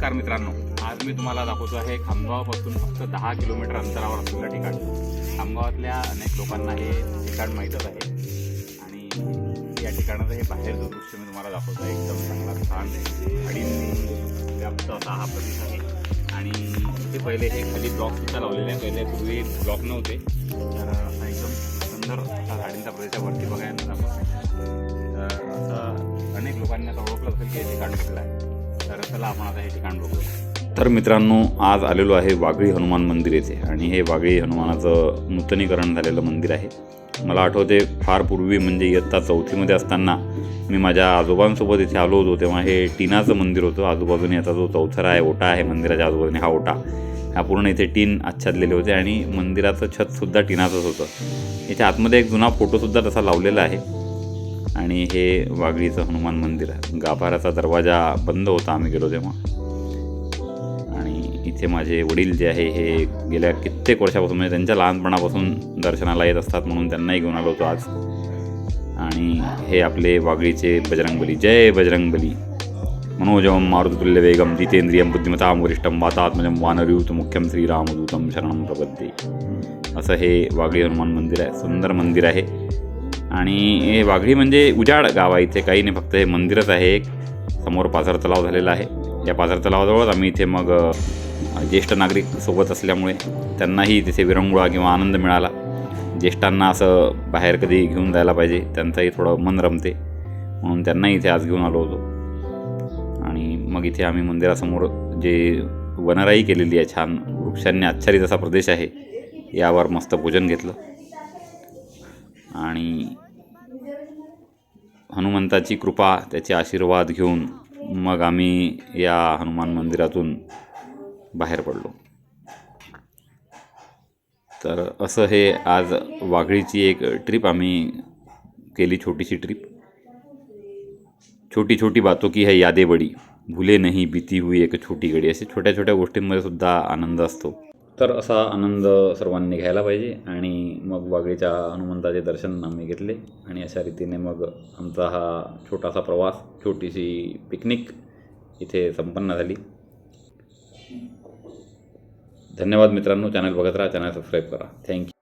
नमस्कार मित्रांनो. आज मी तुम्हाला दाखवतो आहे खामगावापासून फक्त दहा किलोमीटर अंतरावर असलेलं ठिकाण. खामगावातल्या अनेक लोकांना हे ठिकाण माहीतच आहे. आणि या ठिकाणाचं हे बाहेरचं दृश्य मी तुम्हाला दाखवतो. आहे एकदम चांगला छान अडीन व्याप्त असा हा प्रदेश आहे. आणि इथे पहिले हे खाली ब्लॉक सुद्धा लावलेले आहे पहिले पूर्वी ब्लॉक नव्हते. तर असा एकदम सुंदर असा झाडींचा प्रदेश आहे. वरती बघायला दाखवतो तर असं अनेक लोकांनी आता ओळखलं असेल की हे ठिकाण भेटलं आहे. तर चला आपण आता हे ठिकाण बघू तर मित्रांनो आज आलेलो आहे वागळी हनुमान मंदिर येथे आणि हे वागळी हनुमानाचं नूतनीकरण झालेलं मंदिर आहे. मला आठवते फार पूर्वी म्हणजे इयत्ता चौथीमध्ये असताना मी माझ्या आजोबांसोबत इथे आलो होतो तेव्हा हे टीनाचं मंदिर होतं. आजूबाजूने याचा जो चौथरा आहे ओटा आहे मंदिराच्या आजूबाजूने हा ओटा. हा पूर्ण इथे टीन आच्छादलेले होते आणि मंदिराचं छतसुद्धा टीनाचंच होतं. याच्या आतमध्ये एक जुना फोटोसुद्धा तसा लावलेला आहे. आणि हे वागळीचं हनुमान मंदिर आहे. दरवाजा बंद होता आम्ही गेलो तेव्हा. आणि इथे माझे वडील जे आहे हे गेल्या कित्येक वर्षापासून म्हणजे त्यांच्या लहानपणापासून दर्शनाला येत असतात म्हणून त्यांनाही घेऊन आलो होतो आज. आणि हे आपले वागळीचे बजरंगबली. जय बजरंगबली. मनोजम मारुतुल्य वेगम जितेंद्रियम बुद्धिमताम वरिष्ठम वातात्मजम वानरयूत मुख्यम श्रीरामदूतम शरणम प्रबद्धे असं हे वागळी हनुमान मंदिर आहे. सुंदर मंदिर आहे. आणि हे वाघळी म्हणजे उजाड गाव आहे इथे काही नाही फक्त हे मंदिरच आहे एक. समोर पाझर तलाव झालेला आहे. या पाझर तलावाजवळच आम्ही इथे मग ज्येष्ठ नागरिक सोबत असल्यामुळे त्यांनाही तिथे विरंगुळा किंवा आनंद मिळाला. ज्येष्ठांना असं बाहेर कधी घेऊन जायला पाहिजे त्यांचंही थोडं मन रमते. म्हणून त्यांनाही इथे आज घेऊन आलो होतो. आणि मग इथे आम्ही मंदिरासमोर जे वनराई केलेली आहे छान वृक्षांनी आच्छादित असा प्रदेश आहे यावर मस्त पूजन घेतलं. आणि हनुमंताची कृपा त्याचे आशीर्वाद घेऊन मग आम्ही या हनुमान मंदिरातून बाहेर पडलो. तर असं हे आज वाघळीची एक ट्रिप आम्ही केली छोटीशी ट्रिप. छोटी छोटी बातों की है यादे बडी भुले नाही बीती हुई एक छोटी गडी असे छोट्या छोट्या गोष्टींमध्ये सुद्धा आनंद असतो. तर असा आनंद सर्वांनी घ्यायला पाहिजे आणि मग बागडीच्या हनुमंताचे दर्शन आम्ही घेतले आणि अशा रीतीने मग आमचा हा छोटासा प्रवास छोटीशी पिकनिक इथे संपन्न झाली. धन्यवाद मित्रांनो. चॅनल बघत राहा चॅनल सबस्क्राईब करा. थँक्यू